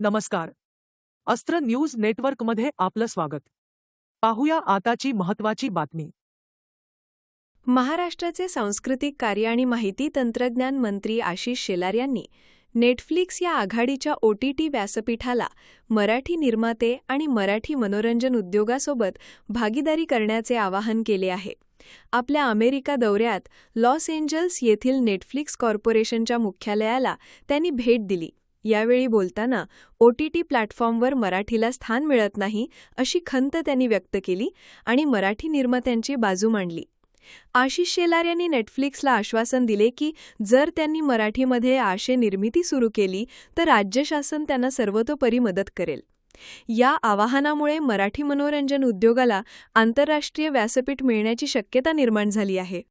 नमस्कार. अस्त्र न्यूज नेटवर्कमध्ये आपलं स्वागत. पाहूया आताची महत्वाची बातमी. महाराष्ट्राचे सांस्कृतिक कार्य आणि माहिती तंत्रज्ञान मंत्री आशिष शेलार यांनी नेटफ्लिक्स या आघाडीच्या ओ टी टी व्यासपीठाला मराठी निर्माते आणि मराठी मनोरंजन उद्योगासोबत भागीदारी करण्याचे आवाहन केले आहे. आपल्या अमेरिका दौऱ्यात लॉस एंजल्स येथील नेटफ्लिक्स कॉर्पोरेशनच्या मुख्यालयाला त्यांनी भेट दिली. यावेळी बोलताना ओ टी टी प्लॅटफॉर्मवर मराठीला स्थान मिळत नाही अशी खंत त्यांनी व्यक्त केली आणि मराठी निर्मात्यांची बाजू मांडली. आशिष शेलार यांनी नेटफ्लिक्सला आश्वासन दिले की जर त्यांनी मराठीमध्ये आशे निर्मिती सुरू केली तर राज्य शासन त्यांना सर्वतोपरी मदत करेल. या आवाहनामुळे मराठी मनोरंजन उद्योगाला आंतरराष्ट्रीय व्यासपीठ मिळण्याची शक्यता निर्माण झाली आहे.